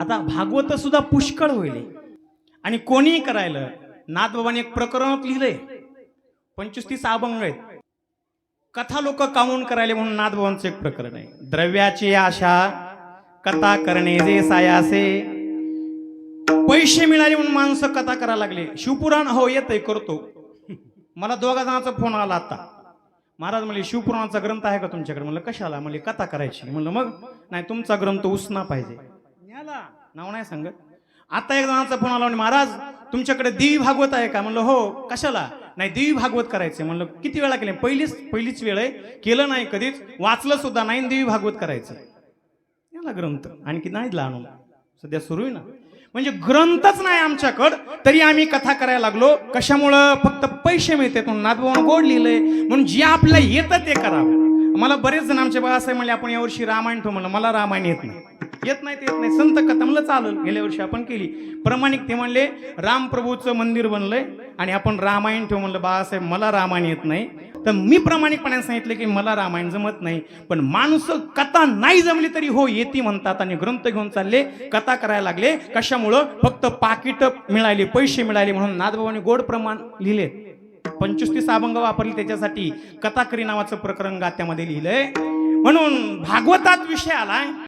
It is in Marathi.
आता भागवत सुद्धा पुष्कळ होईल. आणि कोणीही करायला नाथबाबांनी एक प्रकरण लिहिलंय. पंचवीस तीस अभंग आहेत. कथा लोक कामून करायले म्हणून नाथबाबांचं एक प्रकरण आहे. द्रव्याची आशा कथा करणे जे सायासे. पैसे मिळाले म्हणून माणसं कथा करायला लागले. शिवपुराण हो येतंय करतो. मला दोघा जणांचा फोन आला आता. महाराज म्हणले शिवपुराणाचा ग्रंथ आहे का तुमच्याकडे? म्हणलं कशाला? म्हणले कथा करायची. म्हणलं मग? नाही तुमचा ग्रंथ उसना पाहिजे. नाव नाही सांगत. आता एक जणांचा फोन आला म्हणे महाराज तुमच्याकडे देवी भागवत आहे का? म्हणलं हो. कशाला? नाही देवी भागवत करायचं म्हणलं किती वेळा केले पहिलीच पहिलीच वेळ आहे. केलं नाही कधीच. वाचलं सुद्धा नाही देवी भागवत करायचं. याला ग्रंथ. आणखी नाही लहान सध्या सुरू आहे ना. म्हणजे ग्रंथच नाही आमच्याकडं. तरी आम्ही कथा करायला लागलो. कशामुळं? फक्त पैसे मिळतात म्हणून. नाथभाऊन गोड लिहिलंय. म्हणून जे आपल्याला येतं ते करावं. मला बरेच जण आमचे बाळासाहेब म्हणले आपण यावर्षी रामायण ठेवू म्हणलं. मला रामायण येत नाही. येत नाही येत नाही संत कथमलं म्हणलं गेल्या वर्षी आपण केली. प्रामाणिक ते म्हणले रामप्रभूचं मंदिर बनलंय आणि आपण रामायण ठेवू. म्हणलं बाळासाहेब मला रामायण येत नाही. तर मी प्रामाणिकपणे सांगितलं की मला रामायण जमत नाही पण माणसं कथा नाही जमली तरी हो येते म्हणतात आणि ग्रंथ घेऊन चालले कथा करायला लागले. कशामुळं? फक्त पाकिट मिळाले पैसे मिळाले म्हणून नाथबाबांनी गोड प्रमाण लिहिले. पंचवीस तीस अभंग वापरले त्याच्यासाठी. कथाकरी नावाचं प्रकरण गात्यामध्ये लिहिलंय. म्हणून भागवतात विषय आलाय.